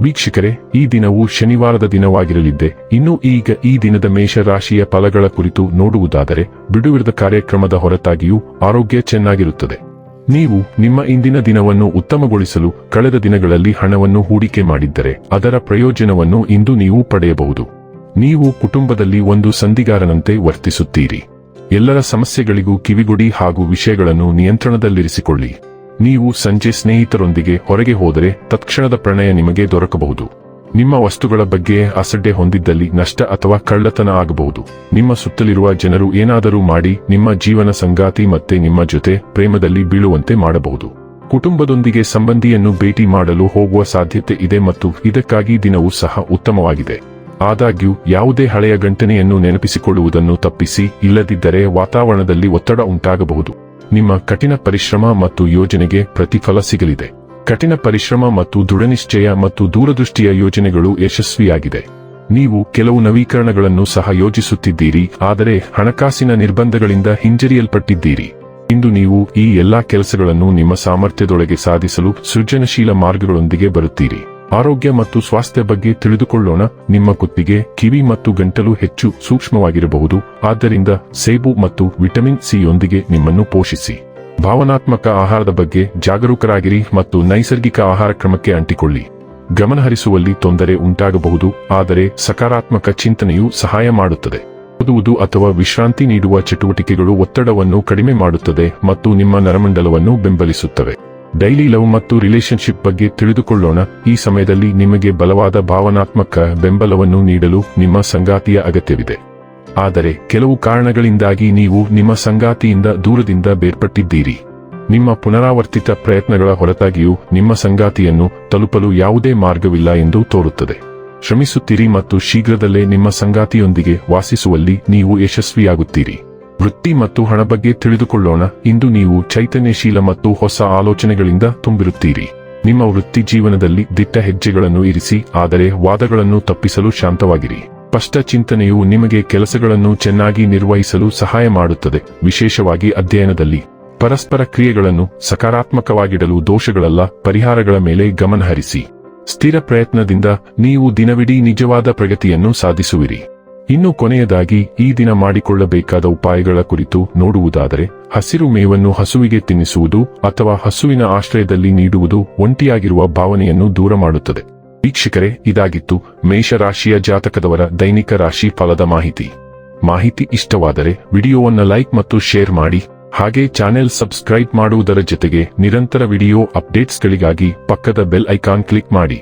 ವೀಕ್ಷಕರೇ, ಈ ದಿನವು ಶನಿವಾರದ ದಿನವಾಗಿರಲಿದ್ದೆ. ಇನ್ನು ಈಗ ಈ ದಿನದ ಮೇಷರಾಶಿಯ ಫಲಗಳ ಕುರಿತು ನೋಡುವುದಾದರೆ, ಬಿಡುವಿರದ ಕಾರ್ಯಕ್ರಮದ ಹೊರತಾಗಿಯೂ ಆರೋಗ್ಯ ಚೆನ್ನಾಗಿರುತ್ತದೆ. ನೀವು ನಿಮ್ಮ ಇಂದಿನ ದಿನವನ್ನು ಉತ್ತಮಗೊಳಿಸಲು ಕಳೆದ ದಿನಗಳಲ್ಲಿ ಹಣವನ್ನು ಹೂಡಿಕೆ ಮಾಡಿದ್ದರೆ, ಅದರ ಪ್ರಯೋಜನವನ್ನು ಇಂದು ನೀವು ಪಡೆಯಬಹುದು. ನೀವು ಕುಟುಂಬದಲ್ಲಿ ಒಂದು ಸಂಧಿಗಾರನಂತೆ ವರ್ತಿಸುತ್ತೀರಿ. ಎಲ್ಲರ ಸಮಸ್ಯೆಗಳಿಗೂ ಕಿವಿಗೊಡಿ ಹಾಗೂ ವಿಷಯಗಳನ್ನು ನಿಯಂತ್ರಣದಲ್ಲಿರಿಸಿಕೊಳ್ಳಿ. ನೀವು ಸಂಜೆ ಸ್ನೇಹಿತರೊಂದಿಗೆ ಹೊರಗೆ ಹೋದರೆ ತತ್ಕ್ಷಣದ ಪ್ರಣಯ ನಿಮಗೆ ದೊರಕಬಹುದು. ನಿಮ್ಮ ವಸ್ತುಗಳ ಬಗ್ಗೆ ಅಸಡ್ಡೆ ಹೊಂದಿದ್ದಲ್ಲಿ ನಷ್ಟ ಅಥವಾ ಕಳ್ಳತನ ಆಗಬಹುದು. ನಿಮ್ಮ ಸುತ್ತಲಿರುವ ಜನರು ಏನಾದರೂ ಮಾಡಿ, ನಿಮ್ಮ ಜೀವನ ಸಂಗಾತಿ ಮತ್ತೆ ನಿಮ್ಮ ಜೊತೆ ಪ್ರೇಮದಲ್ಲಿ ಬೀಳುವಂತೆ ಮಾಡಬಹುದು. ಕುಟುಂಬದೊಂದಿಗೆ ಸಂಬಂಧಿಯನ್ನು ಭೇಟಿ ಮಾಡಲು ಹೋಗುವ ಸಾಧ್ಯತೆ ಇದೆ ಮತ್ತು ಇದಕ್ಕಾಗಿ ದಿನವೂ ಸಹ ಉತ್ತಮವಾಗಿದೆ. ಆದಾಗ್ಯೂ, ಯಾವುದೇ ಹಳೆಯ ಗಂಟನೆಯನ್ನು ನೆನಪಿಸಿಕೊಳ್ಳುವುದನ್ನು ತಪ್ಪಿಸಿ, ಇಲ್ಲದಿದ್ದರೆ ವಾತಾವರಣದಲ್ಲಿ ಒತ್ತಡ ಉಂಟಾಗಬಹುದು. ನಿಮ್ಮ ಕಠಿಣ ಪರಿಶ್ರಮ ಮತ್ತು ಯೋಜನೆಗೆ ಪ್ರತಿಫಲ ಸಿಗಲಿದೆ. ಕಠಿಣ ಪರಿಶ್ರಮ ಮತ್ತು ದೃಢನಿಶ್ಚಯ ಮತ್ತು ದೂರದೃಷ್ಟಿಯ ಯೋಜನೆಗಳು ಯಶಸ್ವಿಯಾಗಿದೆ. ನೀವು ಕೆಲವು ನವೀಕರಣಗಳನ್ನು ಸಹ ಯೋಜಿಸುತ್ತಿದ್ದೀರಿ, ಆದರೆ ಹಣಕಾಸಿನ ನಿರ್ಬಂಧಗಳಿಂದ ಹಿಂಜರಿಯಲ್ಪಟ್ಟಿದ್ದೀರಿ. ಇಂದು ನೀವು ಈ ಎಲ್ಲಾ ಕೆಲಸಗಳನ್ನು ನಿಮ್ಮ ಸಾಮರ್ಥ್ಯದೊಳಗೆ ಸಾಧಿಸಲು ಸೃಜನಶೀಲ ಮಾರ್ಗಗಳೊಂದಿಗೆ ಬರುತ್ತೀರಿ. ಆರೋಗ್ಯ ಮತ್ತು ಸ್ವಾಸ್ಥ್ಯ ಬಗ್ಗೆ ತಿಳಿದುಕೊಳ್ಳೋಣ. ನಿಮ್ಮ ಕುತ್ತಿಗೆ, ಕಿವಿ ಮತ್ತು ಗಂಟಲು ಹೆಚ್ಚು ಸೂಕ್ಷ್ಮವಾಗಿರಬಹುದು. ಆದ್ದರಿಂದ ಸೇಬು ಮತ್ತು ವಿಟಮಿನ್ ಸಿಯೊಂದಿಗೆ ನಿಮ್ಮನ್ನು ಪೋಷಿಸಿ. ಭಾವನಾತ್ಮಕ ಆಹಾರದ ಬಗ್ಗೆ ಜಾಗರೂಕರಾಗಿರಿ ಮತ್ತು ನೈಸರ್ಗಿಕ ಆಹಾರ ಕ್ರಮಕ್ಕೆ ಅಂಟಿಕೊಳ್ಳಿ. ಗಮನಹರಿಸುವಲ್ಲಿ ತೊಂದರೆ ಉಂಟಾಗಬಹುದು, ಆದರೆ ಸಕಾರಾತ್ಮಕ ಚಿಂತನೆಯು ಸಹಾಯ ಮಾಡುತ್ತದೆ. ಓದುವುದು ಅಥವಾ ವಿಶ್ರಾಂತಿ ನೀಡುವ ಚಟುವಟಿಕೆಗಳು ಒತ್ತಡವನ್ನು ಕಡಿಮೆ ಮಾಡುತ್ತದೆ ಮತ್ತು ನಿಮ್ಮ ನರಮಂಡಲವನ್ನು ಬೆಂಬಲಿಸುತ್ತವೆ. ಡೈಲಿ ಲವ್ ಮತ್ತು ರಿಲೇಶನ್ಶಿಪ್ ಬಗ್ಗೆ ತಿಳಿದುಕೊಳ್ಳೋಣ. ಈ ಸಮಯದಲ್ಲಿ ನಿಮಗೆ ಬಲವಾದ ಭಾವನಾತ್ಮಕ ಬೆಂಬಲವನ್ನು ನೀಡಲು ನಿಮ್ಮ ಸಂಗಾತಿಯ ಅಗತ್ಯವಿದೆ. ಆದರೆ, ಕೆಲವು ಕಾರಣಗಳಿಂದಾಗಿ ನೀವು ನಿಮ್ಮ ಸಂಗಾತಿಯಿಂದ ದೂರದಿಂದ ಬೇರ್ಪಟ್ಟಿದ್ದೀರಿ. ನಿಮ್ಮ ಪುನರಾವರ್ತಿತ ಪ್ರಯತ್ನಗಳ ಹೊರತಾಗಿಯೂ ನಿಮ್ಮ ಸಂಗಾತಿಯನ್ನು ತಲುಪಲು ಯಾವುದೇ ಮಾರ್ಗವಿಲ್ಲ ಎಂದು ತೋರುತ್ತದೆ. ಶ್ರಮಿಸುತ್ತೀರಿ ಮತ್ತು ಶೀಘ್ರದಲ್ಲೇ ನಿಮ್ಮ ಸಂಗಾತಿಯೊಂದಿಗೆ ವಾಸಿಸುವಲ್ಲಿ ನೀವು ಯಶಸ್ವಿಯಾಗುತ್ತೀರಿ. ವೃತ್ತಿ ಮತ್ತು ಹಣ ಬಗ್ಗೆ ತಿಳಿದುಕೊಳ್ಳೋಣ. ಇಂದು ನೀವು ಚೈತನ್ಯಶೀಲ ಮತ್ತು ಹೊಸ ಆಲೋಚನೆಗಳಿಂದ ತುಂಬಿರುತ್ತೀರಿ. ನಿಮ್ಮ ವೃತ್ತಿ ಜೀವನದಲ್ಲಿ ದಿಟ್ಟ ಹೆಜ್ಜೆಗಳನ್ನು ಇರಿಸಿ, ಆದರೆ ವಾದಗಳನ್ನು ತಪ್ಪಿಸಲು ಶಾಂತವಾಗಿರಿ. ಸ್ಪಷ್ಟ ಚಿಂತನೆಯು ನಿಮಗೆ ಕೆಲಸಗಳನ್ನು ಚೆನ್ನಾಗಿ ನಿರ್ವಹಿಸಲು ಸಹಾಯ ಮಾಡುತ್ತದೆ. ವಿಶೇಷವಾಗಿ ಅಧ್ಯಯನದಲ್ಲಿ. ಪರಸ್ಪರ ಕ್ರಿಯೆಗಳನ್ನು ಸಕಾರಾತ್ಮಕವಾಗಿಡಲು ದೋಷಗಳಲ್ಲ, ಪರಿಹಾರಗಳ ಮೇಲೆ ಗಮನಹರಿಸಿ. ಸ್ಥಿರ ಪ್ರಯತ್ನದಿಂದ ನೀವು ದಿನವಿಡೀ ನಿಜವಾದ ಪ್ರಗತಿಯನ್ನು ಸಾಧಿಸುವಿರಿ. ಇನ್ನು ಕೊನೆಯದಾಗಿ ಈ ದಿನ ಮಾಡಿಕೊಳ್ಳಬೇಕಾದ ಉಪಾಯಗಳ ಕುರಿತು ನೋಡುವುದಾದರೆ, ಹಸಿರು ಮೇವನ್ನು ಹಸುವಿಗೆ ತಿನ್ನಿಸುವುದು ಅಥವಾ ಹಸುವಿನ ಆಶ್ರಯದಲ್ಲಿ ನೀಡುವುದು ಒಂಟಿಯಾಗಿರುವ ಭಾವನೆಯನ್ನು ದೂರ ಮಾಡುತ್ತದೆ. ವೀಕ್ಷಕರೇ, ಇದಾಗಿತ್ತು ಮೇಷರಾಶಿಯ ಜಾತಕದವರ ದೈನಿಕ ರಾಶಿ ಫಲದ ಮಾಹಿತಿ. ಮಾಹಿತಿ ಇಷ್ಟವಾದರೆ ವಿಡಿಯೋವನ್ನು ಲೈಕ್ ಮತ್ತು ಶೇರ್ ಮಾಡಿ, ಹಾಗೆ ಚಾನೆಲ್ ಸಬ್ಸ್ಕ್ರೈಬ್ ಮಾಡುವುದರ ಜೊತೆಗೆ ನಿರಂತರ ವಿಡಿಯೋ ಅಪ್ಡೇಟ್ಸ್ಗಳಿಗಾಗಿ ಪಕ್ಕದ ಬೆಲ್ ಐಕಾನ್ ಕ್ಲಿಕ್ ಮಾಡಿ.